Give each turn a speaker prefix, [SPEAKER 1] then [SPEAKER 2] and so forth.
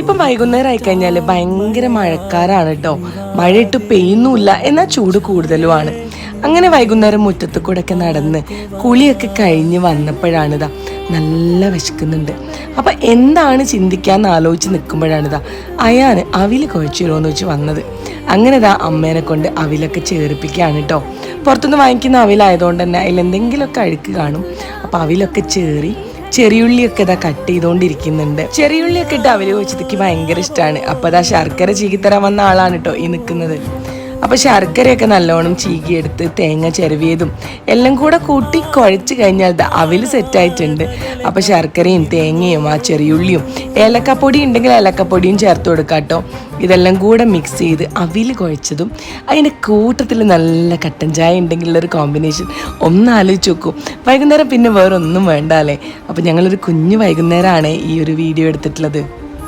[SPEAKER 1] ഇപ്പം വൈകുന്നേരം ആയി കഴിഞ്ഞാൽ ഭയങ്കര മഴക്കാരാണ് കേട്ടോ മഴയിട്ട് പെയ്യുന്നുമില്ല എന്നാ ചൂട് കൂടുതലുമാണ്. അങ്ങനെ വൈകുന്നേരം മുറ്റത്ത് കൂടെ ഒക്കെ നടന്ന് കുളിയൊക്കെ കഴിഞ്ഞ് വന്നപ്പോഴാണിതാ നല്ല വിശക്കുന്നുണ്ട്. അപ്പം എന്താണ് ചിന്തിക്കാന്ന് ആലോചിച്ച് നിൽക്കുമ്പോഴാണിതാ അയാന് അവിൽ കുഴച്ചിരുമോന്ന് വെച്ച് വന്നത്. അങ്ങനെ ഇതാ അമ്മേനെ കൊണ്ട് അവിലൊക്കെ ചേർപ്പിക്കുകയാണ് കേട്ടോ പുറത്തുനിന്ന് വാങ്ങിക്കുന്ന അവിലായതുകൊണ്ട് തന്നെ അതിൽ എന്തെങ്കിലുമൊക്കെ അഴുക്ക് കാണും. അപ്പോൾ അവിലൊക്കെ ചേറി ചെറിയുള്ളിയൊക്കെ ഇതാ കട്ട് ചെയ്തുകൊണ്ടിരിക്കുന്നുണ്ട് ചെറിയുള്ളിയൊക്കെ ഇട്ട് അവർ വെച്ചതൊക്കെ ഭയങ്കര ഇഷ്ടമാണ് അപ്പോൾ അതാ ശർക്കര ചീകിത്തരാൻ വന്ന ആളാണ് കേട്ടോ ഈ നിൽക്കുന്നത് അപ്പോൾ ശർക്കരയൊക്കെ നല്ലോണം ചീകിയെടുത്ത് തേങ്ങ ചിരവിയതും എല്ലാം കൂടെ കൂട്ടി കുഴച്ച് കഴിഞ്ഞാൽ അവിൽ സെറ്റായിട്ടുണ്ട് അപ്പോൾ ശർക്കരയും തേങ്ങയും ആ ചെറിയുള്ളിയും ഏലക്കപ്പൊടി ഉണ്ടെങ്കിൽ ഏലക്കപ്പൊടിയും ചേർത്ത് കൊടുക്കാം കേട്ടോ. ഇതെല്ലാം കൂടെ മിക്സ് ചെയ്ത് അവിൽ കുഴച്ചതും അതിന്റെ കൂട്ടത്തിൽ നല്ല കട്ടൻ ചായ ഉണ്ടെങ്കിലുള്ളൊരു കോമ്പിനേഷൻ ഒന്ന് ആലോചിച്ച് നോക്കൂ. വൈകുന്നേരം പിന്നെ വേറെ ഒന്നും വേണ്ട അപ്പോൾ ഞങ്ങളൊരു കുഞ്ഞു വൈകുന്നേരമാണ് ഈ ഒരു വീഡിയോ എടുത്തിട്ടുള്ളത്.